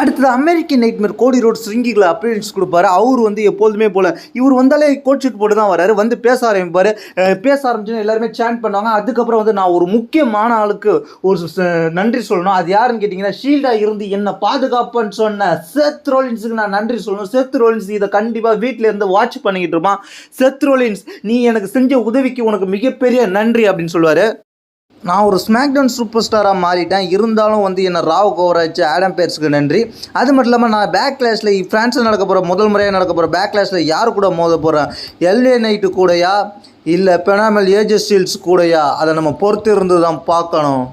அடுத்தது American nightmare Cody Rhodes ஸ்ரிங்கிகளை appearance கொடுப்பாரு. அவர் வந்து எப்போதுமே போல இவர் வந்தாலே கோட் ஷூட் போட்டு தான் வராரு. வந்து பேச ஆரம்பிப்பார். பேச ஆரம்பிச்சுன்னு எல்லாருமே சேன் பண்ணுவாங்க. அதுக்கப்புறம் வந்து நான் ஒரு முக்கியமான ஆளுக்கு ஒரு நன்றி சொல்லணும். அது யாருன்னு கேட்டிங்கன்னா ஷீல்டாக இருந்து என்ன பாதுகாப்புன்னு சொன்ன செத் ரோலின்ஸுக்கு நான் நன்றி சொல்லணும். செத் ரோலின்ஸ் இதை கண்டிப்பாக வீட்டில் இருந்து வாட்ச் பண்ணிக்கிட்டு இருப்பான். செத் ரோலின்ஸ் நீ எனக்கு செஞ்ச உதவிக்கு உனக்கு மிகப்பெரிய நன்றி அப்படின்னு சொல்லுவார். நான் ஒரு ஸ்மாக்டவுன் சூப்பர் ஸ்டாராக மாறிட்டேன். இருந்தாலும் வந்து என்னை ராவ் கோவராச்சு ஆடம் பேர்ஸுக்கு நன்றி. அது மட்டும் இல்லாமல் நான் பேக் கிளாஸில் ஃப்ரான்ஸில் நடக்க போகிற முதல் முறையாக நடக்க போகிற பேக் கிளாஸில் யார் கூட மோத போகிறேன் எல்ஏ நைட்டு கூடயா? இல்லை பெனாமல் ஏஜஸ் ஸ்டீல்ஸ் கூடயா? அதை நம்ம பொறுத்து இருந்து தான் பார்க்கணும்.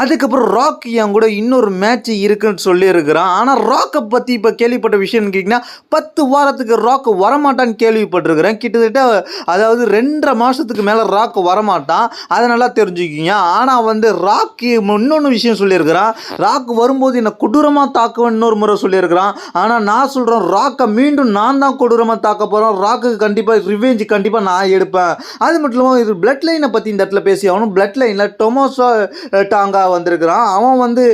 அதுக்கப்புறம் ராக் என் கூட இன்னொரு மேட்ச் இருக்குன்னு சொல்லியிருக்கிறான். ஆனால் ராக்கை பற்றி இப்போ கேள்விப்பட்ட விஷயம்னு கேட்டிங்கன்னா பத்து வாரத்துக்கு ராக் வரமாட்டான்னு கேள்விப்பட்டிருக்கிறேன். கிட்டத்தட்ட அதாவது ரெண்டரை மாதத்துக்கு மேலே ராக் வரமாட்டான். அதை நல்லா தெரிஞ்சுக்கிங்க. ஆனால் வந்து ராக்கு இன்னொன்று விஷயம் சொல்லியிருக்கிறான். ராக் வரும்போது என்னை கொடூரமாக தாக்குவேன் இன்னொரு முறை சொல்லியிருக்கிறான். ஆனால் நான் சொல்கிறேன் ராக்கை மீண்டும் நான் தான் கொடூரமாக தாக்க போகிறேன் ராக்குக்கு கண்டிப்பாக ரிவெஞ்சு கண்டிப்பாக நான் எடுப்பேன். அது மட்டும் இல்லாமல் இது பிளட் லைனை பற்றி இந்த இடத்துல பேசி ஆகணும். பிளட் லைனில் டொமோசோ டாங்கா வந்திருக்கிறான். அவன் வந்து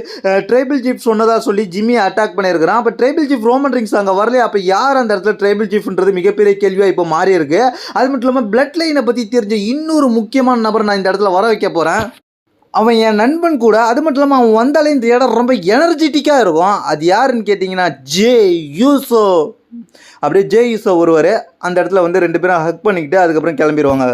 ட்ரைபிள் சீஃப் சொன்னதாக சொல்லி ஜிம்மியை அட்டாக் பண்ணியிருக்கிறான். அப்போ ட்ரைபிள் சீஃப் ரோமன் ரிங்ஸ் அங்கே வரலையே? அப்போ யார் அந்த இடத்துல ட்ரைபிள் சீஃப்ன்றது மிகப்பெரிய கேள்வியாக இப்போ மாறி இருக்கு அது மட்டும் இல்லாமல் பிளட் லைனை பற்றி தெரிஞ்ச இன்னொரு முக்கியமான நபர் நான் இந்த இடத்துல வர வைக்க போகிறேன் அவன் என் நண்பன் கூட அது மட்டும் இல்லாமல் அவன் வந்தாலே இந்த இடம் ரொம்ப எனர்ஜெட்டிக்காக இருக்கும். அது யாருன்னு கேட்டிங்கன்னா ஜே யூசோ அப்படியே ஜே யூசோ ஒருவர் அந்த இடத்துல வந்து ரெண்டு பேரும் ஹக் பண்ணிக்கிட்டு அதுக்கப்புறம் கிளம்பிடுவாங்க